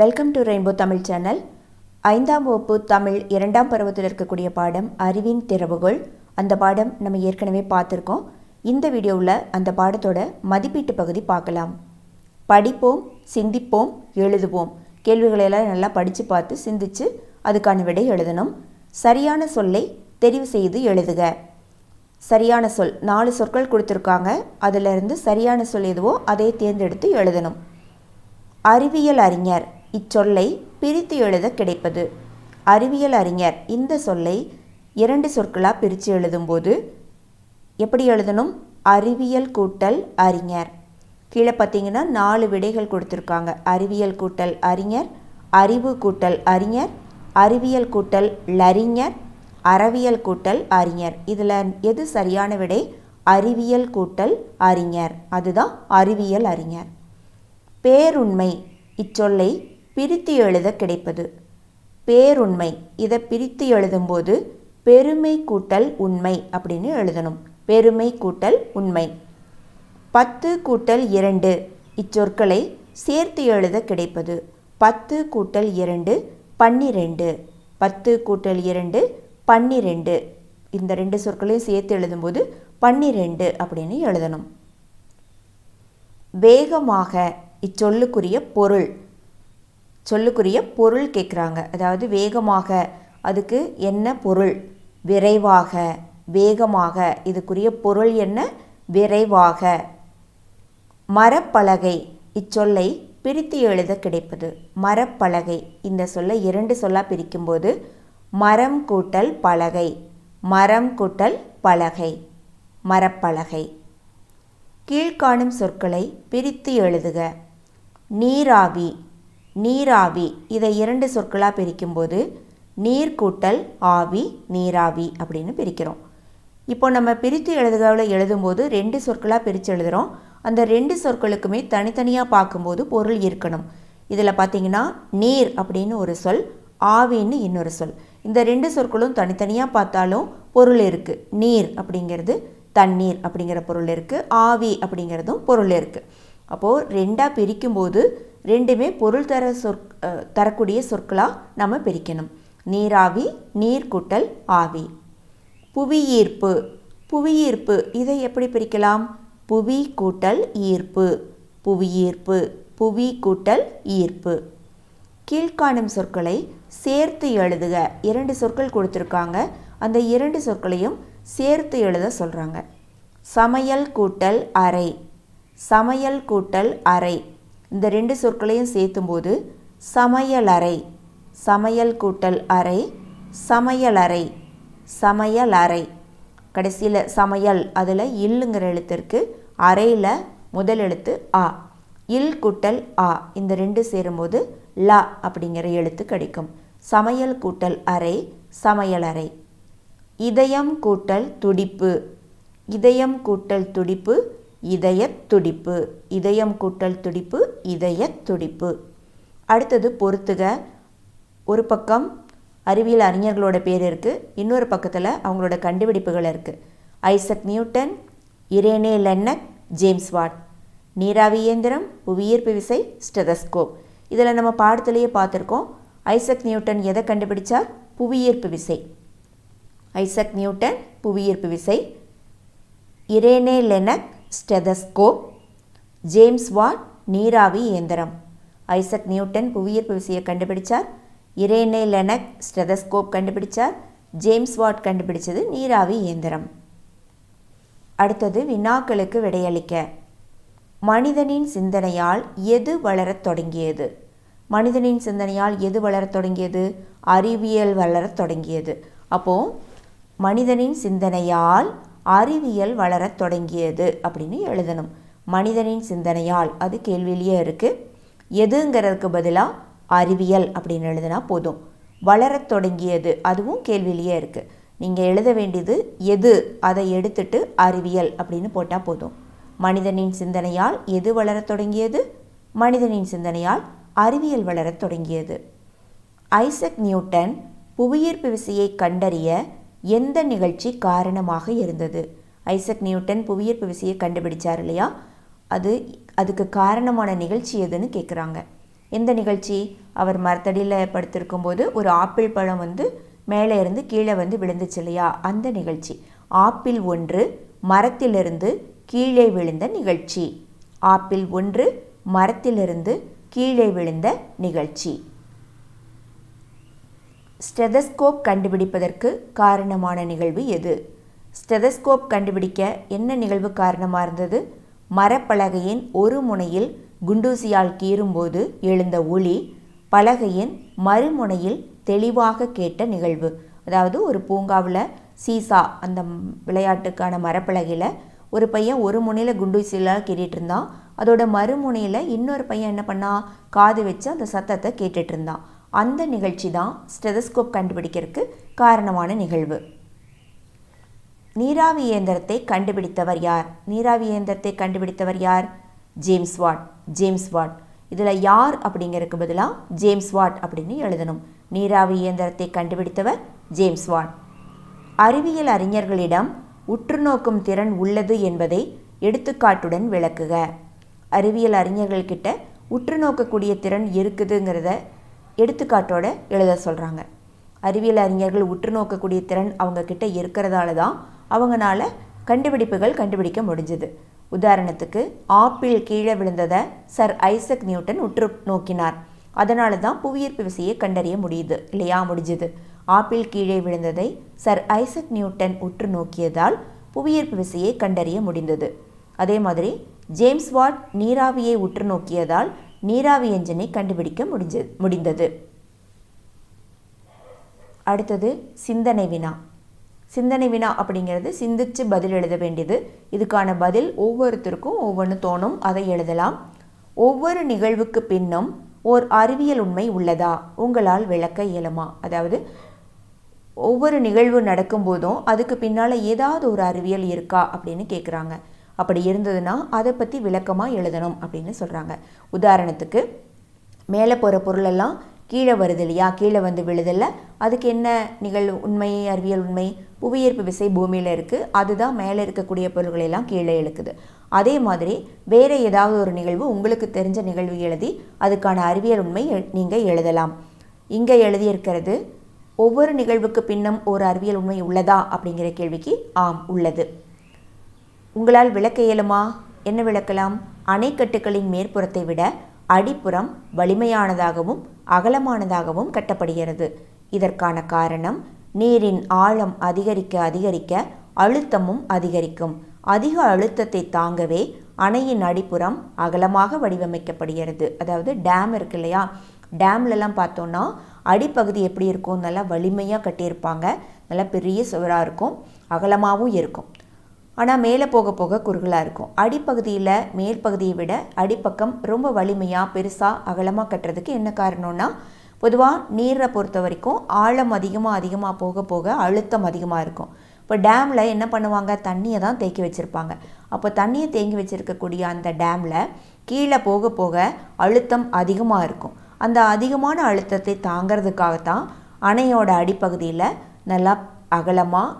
Welcome to rainbow Tamil channel ஐந்தாம் வகுப்பு தமிழ் இரண்டாம் பருவத்தில் இருக்கக்கூடிய பாடம் அறிவின் திறவுகோள். அந்த பாடம் நம்ம ஏற்கனவே பார்த்துருக்கோம். இந்த வீடியோவில் அந்த பாடத்தோட மதிப்பீட்டு பகுதி பார்க்கலாம். படிப்போம் சிந்திப்போம் எழுதுவோம். கேள்விகளை எல்லாம் நல்லா படித்து பார்த்து சிந்தித்து அதுக்கான விடை எழுதணும். சரியான சொல்லை தெரிவு செய்து எழுதுக. சரியான சொல் நாலு சொற்கள் கொடுத்துருக்காங்க. அதிலிருந்து சரியான சொல் எதுவோ அதை தேர்ந்தெடுத்து எழுதணும். அறிவியல் அறிஞர் இச்சொல்லை பிரித்து எழுத கிடைப்பது. அறிவியல் அறிஞர் இந்த சொல்லை இரண்டு சொற்களாக பிரித்து எழுதும்போது எப்படி எழுதணும்? அறிவியல் கூட்டல் அறிஞர். கீழே பார்த்தீங்கன்னா நாலு விடைகள் கொடுத்துருக்காங்க. அறிவியல் கூட்டல் அறிஞர் அறிவு கூட்டல் அறிஞர் அறிவியல் கூட்டல் லறிஞர் அறவியல் கூட்டல் அறிஞர். இதில் எது சரியான விடை? அறிவியல் கூட்டல் அறிஞர். அதுதான் அறிவியல் அறிஞர். பேருண்மை இச்சொல்லை பிரித்து எழுத கிடைப்பது. பேருண்மை. இதை பிரித்து எழுதும்போது பெருமை கூட்டல் உண்மை அப்படின்னு எழுதணும். பெருமை கூட்டல் உண்மை. பத்து கூட்டல் இரண்டு. இச்சொற்களை சேர்த்து எழுத கிடைப்பது. பத்து கூட்டல் இரண்டு பன்னிரெண்டு. பத்து கூட்டல் இரண்டு பன்னிரெண்டு. இந்த ரெண்டு சொற்களையும் சேர்த்து எழுதும்போது பன்னிரெண்டு அப்படின்னு எழுதணும். வேகமாக இச்சொல்லுக்குரிய பொருள். சொல்லுக்குரிய பொருள் கேட்குறாங்க. அதாவது வேகமாக அதுக்கு என்ன பொருள்? விரைவாக வேகமாக இதுக்குரிய பொருள் என்ன? விரைவாக. மரப்பலகை இச்சொல்லை பிரித்து எழுத கிடைப்பது. மரப்பலகை இந்த சொல்லை இரண்டு சொல்லாக பிரிக்கும்போது மரம் கூட்டல் பலகை மரம் கூட்டல் பலகை மரப்பலகை. கீழ்காணும் சொற்களை பிரித்து எழுதுக. நீராவி நீராவி. இதை இரண்டு சொற்களாக பிரிக்கும்போது நீர் கூட்டல் ஆவி நீராவி அப்படின்னு பிரிக்கிறோம். இப்போ நம்ம பிரித்து எழுதுகாவில் எழுதும்போது ரெண்டு சொற்களாக பிரித்து எழுதுகிறோம் அந்த ரெண்டு சொற்களுக்குமே தனித்தனியாக பார்க்கும்போது பொருள் இருக்கணும். இதில் பார்த்தீங்கன்னா நீர் அப்படின்னு ஒரு சொல் ஆவின்னு இன்னொரு சொல். இந்த ரெண்டு சொற்களும் தனித்தனியாக பார்த்தாலும் பொருள் இருக்குது நீர் அப்படிங்கிறது தண்ணீர் அப்படிங்கிற பொருள் இருக்குது ஆவி அப்படிங்கிறதும் பொருள் இருக்குது அப்போது ரெண்டாக பிரிக்கும்போது ரெண்டுமே பொருள் தர சொற் தரக்கூடிய சொற்களாக நம்ம பிரிக்கணும். நீராவி நீர் கூட்டல் ஆவி. புவியீர்ப்பு. புவியீர்ப்பு இதை எப்படி பிரிக்கலாம்? புவி கூட்டல் ஈர்ப்பு. புவியீர்ப்பு புவி கூட்டல் ஈர்ப்பு. கீழ்காணும் சொற்களை சேர்த்து எழுதுக. இரண்டு சொற்கள் கொடுத்துருக்காங்க. அந்த இரண்டு சொற்களையும் சேர்த்து எழுத சொல்கிறாங்க சமையல் கூட்டல் அறை. சமையல் கூட்டல் அறை. இந்த ரெண்டு சொற்களையும் சேர்த்தும்போது சமையலறை சமையல் கூட்டல் அறை சமையலறை சமையலறை. கடைசியில் சமையல் அதில் இல்லுங்கிற எழுத்திற்கு அறையில் முதல் எழுத்து ஆ இல் கூட்டல் ஆ இந்த ரெண்டு சேரும்போது ல அப்படிங்கிற எழுத்து கிடைக்கும். சமையல் கூட்டல் அறை சமையலறை. இதயம் கூட்டல் துடிப்பு. இதயம் கூட்டல் துடிப்பு இதயத் துடிப்பு இதயம் கூட்டல் துடிப்பு இதயத் துடிப்பு. அடுத்தது பொறுத்துக. ஒரு பக்கம் அறிவியல் அறிஞர்களோட பேர் இருக்குது இன்னொரு பக்கத்தில் அவங்களோட கண்டுபிடிப்புகள் இருக்குது Isaac Newton Rene Laennec James Watt. நீராவி இயந்திரம் புவியீர்ப்பு விசை ஸ்டெதஸ்கோப். இதில் நம்ம பாடத்திலேயே பார்த்துருக்கோம் ஐசக் நியூட்டன் எதை கண்டுபிடிச்சார்? புவியீர்ப்பு விசை. ஐசக் நியூட்டன் புவியீர்ப்பு விசை. Rene Laennec stethoscope James Watt நீராவி இயந்திரம். ஐசக் நியூட்டன் புவியீர்ப்பு விசையை கண்டுபிடிச்சார். இரேனே லெனக் ஸ்டெதஸ்கோப் கண்டுபிடிச்சார். ஜேம்ஸ் வாட் கண்டுபிடிச்சது நீராவி இயந்திரம். அடுத்தது வினாக்களுக்கு விடையளிக்க. மனிதனின் சிந்தனையால் எது வளரத் தொடங்கியது? மனிதனின் சிந்தனையால் எது வளரத் தொடங்கியது? அறிவியல் வளரத் தொடங்கியது. அப்போது மனிதனின் சிந்தனையால் அறிவியல் வளரத் தொடங்கியது அப்படின்னு எழுதணும். மனிதனின் சிந்தனையால் அது கேள்வியிலேயே இருக்குது எதுங்கிறதுக்கு பதிலாக அறிவியல் அப்படின்னு எழுதினா போதும். வளரத் தொடங்கியது அதுவும் கேள்வியிலேயே இருக்குது நீங்கள் எழுத வேண்டியது எது? அதை எடுத்துட்டு அறிவியல் அப்படின்னு போட்டால் போதும். மனிதனின் சிந்தனையால் எது வளரத் தொடங்கியது? மனிதனின் சிந்தனையால் அறிவியல் வளரத் தொடங்கியது. ஐசக் நியூட்டன் புவியீர்ப்பு விசையை கண்டறிய எந்த நிகழ்ச்சி காரணமாக இருந்தது? ஐசக் நியூட்டன் புவியீர்ப்பு விசையை கண்டுபிடிச்சார் இல்லையா? அது அதுக்கு காரணமான நிகழ்ச்சி எதுன்னு கேட்குறாங்க எந்த நிகழ்ச்சி? அவர் மரத்தடியில் படுத்திருக்கும்போது ஒரு ஆப்பிள் பழம் வந்து மேலே இருந்து கீழே வந்து விழுந்துச்சு இல்லையா? அந்த நிகழ்ச்சி. ஆப்பிள் ஒன்று மரத்திலிருந்து கீழே விழுந்த நிகழ்ச்சி. ஆப்பிள் ஒன்று மரத்திலிருந்து கீழே விழுந்த நிகழ்ச்சி. ஸ்டெதஸ்கோப் கண்டுபிடிப்பதற்கு காரணமான நிகழ்வு எது? ஸ்டெதஸ்கோப் கண்டுபிடிக்க என்ன நிகழ்வு காரணமாக இருந்தது? மரப்பலகையின் ஒரு முனையில் குண்டூசியால் கீறும்போது எழுந்த ஒளி பலகையின் மறுமுனையில் தெளிவாக கேட்ட நிகழ்வு. அதாவது ஒரு பூங்காவில் சீசா அந்த விளையாட்டுக்கான மரப்பலகையில் ஒரு பையன் ஒரு முனையில் குண்டூசியில் கேட்டுட்டு இருந்தான். அதோட மறுமுனையில் இன்னொரு பையன் என்ன பண்ணால் காது வச்சு அந்த சத்தத்தை கேட்டுட்டு இருந்தான். அந்த நிகழ்ச்சி தான் ஸ்டெதஸ்கோப் கண்டுபிடிக்கிறதுக்கு காரணமான நிகழ்வு. நீராவி இயந்திரத்தை கண்டுபிடித்தவர் யார்? நீராவி இயந்திரத்தை கண்டுபிடித்தவர் யார்? James Watt. James Watt. இதில் யார் அப்படிங்கிறதுக்கு பதிலாக ஜேம்ஸ் வாட் அப்படின்னு எழுதணும். நீராவி இயந்திரத்தை கண்டுபிடித்தவர் ஜேம்ஸ் வாட். அறிவியல் அறிஞர்களிடம் உற்றுநோக்கும் திறன் உள்ளது என்பதை எடுத்துக்காட்டுடன் விளக்குக. அறிவியல் அறிஞர்கள்கிட்ட உற்று நோக்கக்கூடிய திறன் இருக்குதுங்கிறத எடுத்துக்காட்டோட எழுத சொல்கிறாங்க அறிவியல் அறிஞர்கள் உற்று நோக்கக்கூடிய திறன் அவங்க கிட்ட இருக்கிறதால தான் அவங்களால கண்டுபிடிப்புகள் கண்டுபிடிக்க முடிஞ்சது. உதாரணத்துக்கு ஆப்பிள் கீழே விழுந்ததை சர் ஐசக் நியூட்டன் உற்று நோக்கினார். அதனால தான் புவியீர்ப்பு விசையை கண்டறிய முடியுது இல்லையா? முடிஞ்சது. ஆப்பிள் கீழே விழுந்ததை சர் ஐசக் நியூட்டன் உற்று நோக்கியதால் புவியீர்ப்பு விசையை கண்டறிய முடிந்தது. அதே மாதிரி ஜேம்ஸ் வாட் நீராவியை உற்று நோக்கியதால் நீராவி என்ஜினை கண்டுபிடிக்க முடிஞ்ச முடிந்தது. அடுத்தது சிந்தனை வினா. சிந்தனை வினா அப்படிங்கிறது சிந்திச்சு பதில் எழுத வேண்டியது. இதுக்கான பதில் ஒவ்வொருத்தருக்கும் ஒவ்வொன்று தோணும். அதை எழுதலாம். ஒவ்வொரு நிகழ்வுக்கு பின்னும் ஓர் அறிவியல் உண்மை உள்ளதா? உங்களால் விளக்க இயலுமா? அதாவது ஒவ்வொரு நிகழ்வு நடக்கும்போதும் அதுக்கு பின்னால் ஏதாவது ஒரு அறிவியல் இருக்கா அப்படின்னு கேட்குறாங்க அப்படி இருந்ததுன்னா அதை பற்றி விளக்கமாக எழுதணும் அப்படின்னு சொல்கிறாங்க உதாரணத்துக்கு மேலே போகிற பொருளெல்லாம் கீழே வருது இல்லையா? கீழே வந்து விழுதில்ல. அதுக்கு என்ன நிகழ்வு உண்மை அறிவியல் உண்மை? புவியீர்ப்பு விசை பூமியில் இருக்குது அதுதான் மேலே இருக்கக்கூடிய பொருள்களெல்லாம் கீழே இழுக்குது. அதே மாதிரி வேறு ஏதாவது ஒரு நிகழ்வு உங்களுக்கு தெரிஞ்ச நிகழ்வு எழுதி அதுக்கான அறிவியல் உண்மை நீங்கள் எழுதலாம். இங்கே எழுதியிருக்கிறது ஒவ்வொரு நிகழ்வுக்கு பின்னும் ஒரு அறிவியல் உண்மை உள்ளதா அப்படிங்கிற கேள்விக்கு ஆம் உள்ளது. உங்களால் விளக்க இயலுமா? என்ன விளக்கலாம்? அணைக்கட்டுகளின் மேற்புறத்தை விட அடிப்புறம் வலிமையானதாகவும் அகலமானதாகவும் கட்டப்படுகிறது. இதற்கான காரணம் நீரின் ஆழம் அதிகரிக்க அதிகரிக்க அழுத்தமும் அதிகரிக்கும். அதிக அழுத்தத்தை தாங்கவே அணையின் அடிப்புறம் அகலமாக வடிவமைக்கப்படுகிறது. அதாவது டேம் இருக்கு இல்லையா? டேம்லலாம் பார்த்தோன்னா அடிப்பகுதி எப்படி இருக்கும்? நல்லா வலிமையாக கட்டியிருப்பாங்க. நல்லா பெரிய சுவராக இருக்கும். அகலமாகவும் இருக்கும். ஆனால் மேலே போக போக குறுகலாக இருக்கும். அடிப்பகுதியில் மேல் பகுதியை விட அடிப்பக்கம் ரொம்ப வலிமையாக பெருசாக அகலமாக கட்டுறதுக்கு என்ன காரணம்னா பொதுவாக நீரை பொறுத்த வரைக்கும் ஆழம் அதிகமாக அதிகமாக போக போக அழுத்தம் அதிகமாக இருக்கும். இப்போ டேமில் என்ன பண்ணுவாங்க? தண்ணியை தான் தேக்கி வச்சுருப்பாங்க. அப்போ தண்ணியை தேங்கி வச்சுருக்கக்கூடிய அந்த டேமில் கீழே போக போக அழுத்தம் அதிகமாக இருக்கும். அந்த அதிகமான அழுத்தத்தை தாங்கிறதுக்காகத்தான் அணையோட அடிப்பகுதியில் நல்லா அகலமாக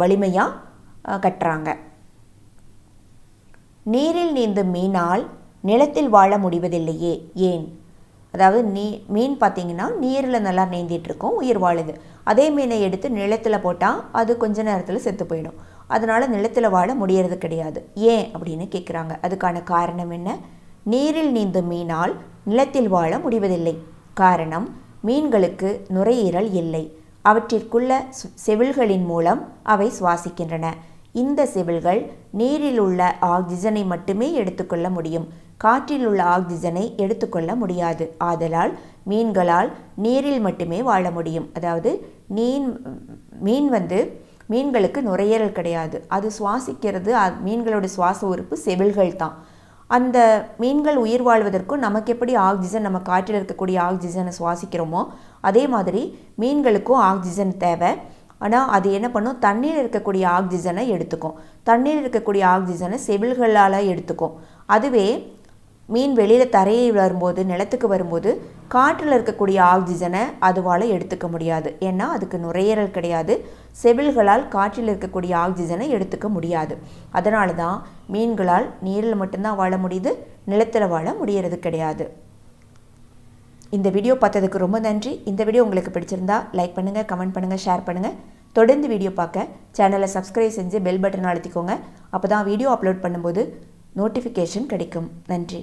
வலிமையாக கட்டுறாங்க. நீரில் நீந்தும் மீனால் நிலத்தில் வாழ முடிவதில்லையே ஏன்? அதாவது நீ மீன் பார்த்தீங்கன்னா நீரில் நல்லா நீந்திட்டுருக்கோம் உயிர் வாழுது. அதே மீனை எடுத்து நிலத்தில் போட்டால் அது கொஞ்ச நேரத்தில் செத்து போயிடும். அதனால் நிலத்தில் வாழ முடியறது கிடையாது. ஏன் அப்படின்னு கேட்குறாங்க அதுக்கான காரணம் என்ன? நீரில் நீந்தும் மீனால் நிலத்தில் வாழ முடிவதில்லை. காரணம் மீன்களுக்கு நுரையீரல் இல்லை. அவற்றிற்குள்ள செவில்களின் மூலம் அவை சுவாசிக்கின்றன. இந்த செவில்கள் நீரில் உள்ள ஆக்சிஜனை மட்டுமே எடுத்துக்கொள்ள முடியும். காற்றில் உள்ள ஆக்சிஜனை எடுத்துக்கொள்ள முடியாது. ஆதலால் மீன்களால் நீரில் மட்டுமே வாழ முடியும். அதாவது மீன் மீன் வந்து மீன்களுக்கு நுரையீரல் கிடையாது. அது சுவாசிக்கிறது மீன்களோட சுவாச உறுப்பு செவில்கள் தான். அந்த மீன்கள் உயிர் வாழ்வதற்கும் நமக்கு எப்படி ஆக்சிஜன் நம்ம காற்றில் இருக்கக்கூடிய ஆக்சிஜனை சுவாசிக்கிறோமோ அதே மாதிரி மீன்களுக்கும் ஆக்சிஜன் தேவை. ஆனால் அது என்ன பண்ணும்? தண்ணீர் இருக்கக்கூடிய ஆக்சிஜனை எடுத்துக்கும். தண்ணீர் இருக்கக்கூடிய ஆக்சிஜனை செவில்களால் எடுத்துக்கும். அதுவே மீன் வெளியில் தரையை வரும்போது நிலத்துக்கு வரும்போது காற்றில் இருக்கக்கூடிய ஆக்சிஜனை அதுவால் எடுத்துக்க முடியாது. ஏன்னா அதுக்கு நுரையீரல் கிடையாது. செவில்களால் காற்றில் இருக்கக்கூடிய ஆக்சிஜனை எடுத்துக்க முடியாது. அதனால தான் மீன்களால் நீரில் மட்டும்தான் வாழ முடியுது நிலத்தில் வாழ முடியறது கிடையாது. இந்த வீடியோ பார்த்ததுக்கு ரொம்ப நன்றி. இந்த வீடியோ உங்களுக்கு பிடிச்சிருந்தா லைக் பண்ணுங்கள் கமெண்ட் பண்ணுங்கள் ஷேர் பண்ணுங்கள் தொடர்ந்து வீடியோ பார்க்க சேனலை சப்ஸ்கிரைப் செஞ்சு பெல் பட்டன் அழுத்திக்கோங்க. அப்போ தான் வீடியோ அப்லோட் பண்ணும்போது நோட்டிஃபிகேஷன் கிடைக்கும். நன்றி.